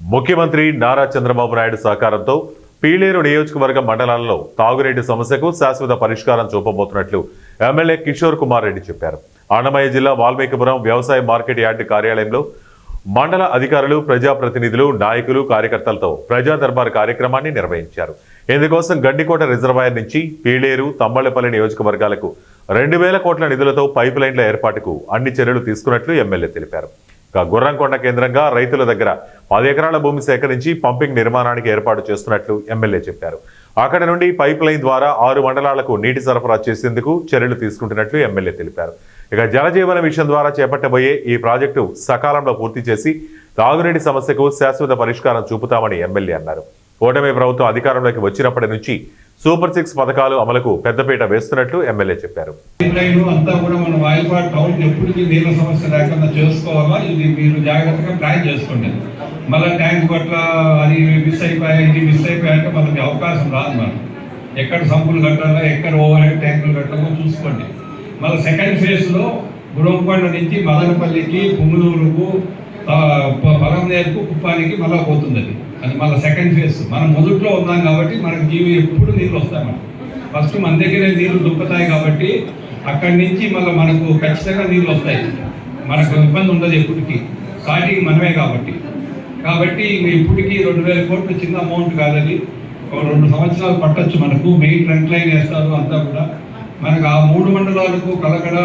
ముఖ్యమంత్రి నారా చంద్రబాబు నాయుడు సహకారంతో పీలేరు నియోజకవర్గ మండలాల్లో తాగునీటి సమస్యకు శాశ్వత పరిష్కారం చూపబోతున్నట్లు ఎమ్మెల్యే కిషోర్ కుమార్ రెడ్డి చెప్పారు. అన్నమయ్య జిల్లా వాల్మీకిపురం వ్యవసాయ మార్కెట్ యార్డ్ కార్యాలయంలో మండల అధికారులు ప్రజాప్రతినిధులు నాయకులు కార్యకర్తలతో ప్రజా దర్బార్ కార్యక్రమాన్ని నిర్వహించారు. ఇందుకోసం గండికోట రిజర్వాయర్ నుంచి పీలేరు తమ్మళ్ళపల్లి నియోజకవర్గాలకు రెండు వేల కోట్ల నిధులతో పైప్ లైన్ల ఏర్పాటుకు అన్ని చర్యలు తీసుకున్నట్లు ఎమ్మెల్యే తెలిపారు. గుర్రంకొండ కేంద్రంగా రైతుల దగ్గర పది ఎకరాల భూమి సేకరించి పంపింగ్ నిర్మాణానికి ఏర్పాటు చేస్తున్నట్లు ఎమ్మెల్యే చెప్పారు. అక్కడ నుండి పైప్ లైన్ ద్వారా ఆరు మండలాలకు నీటి సరఫరా చేసేందుకు చర్యలు తీసుకుంటున్నట్లు ఎమ్మెల్యే తెలిపారు. ఇక జలజీవన మిషన్ ద్వారా చేపట్టబోయే ఈ ప్రాజెక్టు సకాలంలో పూర్తి చేసి తాగునీటి సమస్యకు శాశ్వత పరిష్కారం చూపుతామని ఎమ్మెల్యే అన్నారు. ఓటమి ప్రభుత్వం అధికారంలోకి వచ్చినప్పటి నుంచి సూపర్ సిక్స్ పథకాలు అమలుకు పెద్దపీట వేస్తున్నట్లు ఎమ్మెల్యే చెప్పారు. లైన్ అంతా కూడా మన వాయిపాడు టౌన్ ఎప్పుడు నీళ్ళ సమస్య లేకుండా చేసుకోవాలా? ఇది మీరు జాగ్రత్తగా ప్లాన్ చేసుకోండి. మళ్ళీ ట్యాంక్ పట్ల అది మిస్ అయిపోయా ఇది మిస్ అయిపోయాయంటే మనకి అవకాశం రాదు మనం ఎక్కడ సంపులు కట్టాలో ఎక్కడ ఓవర్ హెడ్ ట్యాంకులు కట్టాలో చూసుకోండి. మళ్ళీ సెకండ్ ఫేజ్లో గురంకొండ నుంచి మదనపల్లికి పుంగులూరుకు పొలంనేరుకు కుప్పానికి మళ్ళీ పోతుంది అది అది మళ్ళీ సెకండ్ ఫేజ్ మనం మొదట్లో ఉన్నాం కాబట్టి మనకి జీవి ఎప్పుడు నీళ్ళు వస్తాయి మనకు ఫస్ట్ మన దగ్గరే నీళ్ళు దుక్కుతాయి కాబట్టి అక్కడి నుంచి మళ్ళీ మనకు ఖచ్చితంగా నీళ్ళు వస్తాయి. మనకు ఇబ్బంది ఉండదు ఎప్పటికీ. స్టార్టింగ్ మనమే కాబట్టి. కాబట్టి ఇప్పటికీ రెండు వేల కోట్లు చిన్న అమౌంట్ కాదని రెండు సంవత్సరాలు పట్టొచ్చు మనకు. మెయిన్ ట్రంక్ లైన్ వేస్తారు అంతా కూడా. మనకు ఆ మూడు మండలాలకు కలకడ